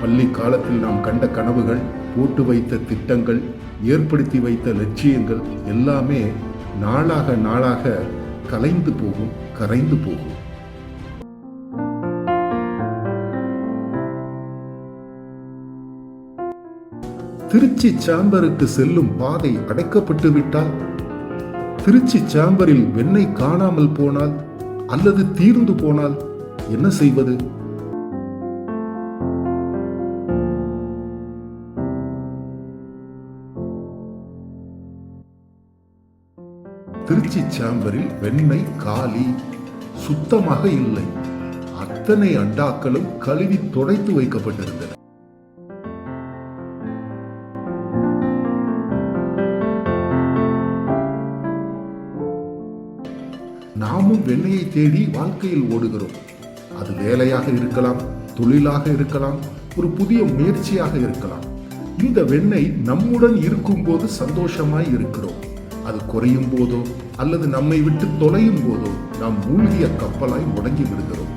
பள்ளி காலத்தில் நாம் கண்ட கனவுகள் போட்டு வைத்த திட்டங்கள் ஏற்படுத்தி வைத்த லட்சியங்கள் எல்லாமே நாளாக நாளாக கலைந்து போகும் கரைந்து போகும். திருச்சி சாம்பருக்கு செல்லும் பாதை அடைக்கப்பட்டு விட்டால் திருச்சி சாம்பரில் வெண்ணெய் காணாமல் போனால் அல்லது தீர்ந்து போனால் என்ன செய்வது? திருச்சி சாம்பரில் வெண்ணெய் காலி சுத்தமாக இல்லை. அத்தனை அண்டாக்களும் கழுவி துடைத்து வைக்கப்பட்டிருந்தன. நாமும் வெண்ணையை தேடி வாழ்க்கையில் ஓடுகிறோம். அது வேலையாக இருக்கலாம் தொழிலாக இருக்கலாம் ஒரு புதிய முயற்சியாக இருக்கலாம். இந்த வெண்ணெய் நம்முடன் இருக்கும்போது சந்தோஷமாய் இருக்கிறோம். அது குறையும் போதோ அல்லது நம்மை விட்டு தொலையும் போதோ நாம் மூழ்கிய கப்பலாய் முடங்கி விடுகிறோம்.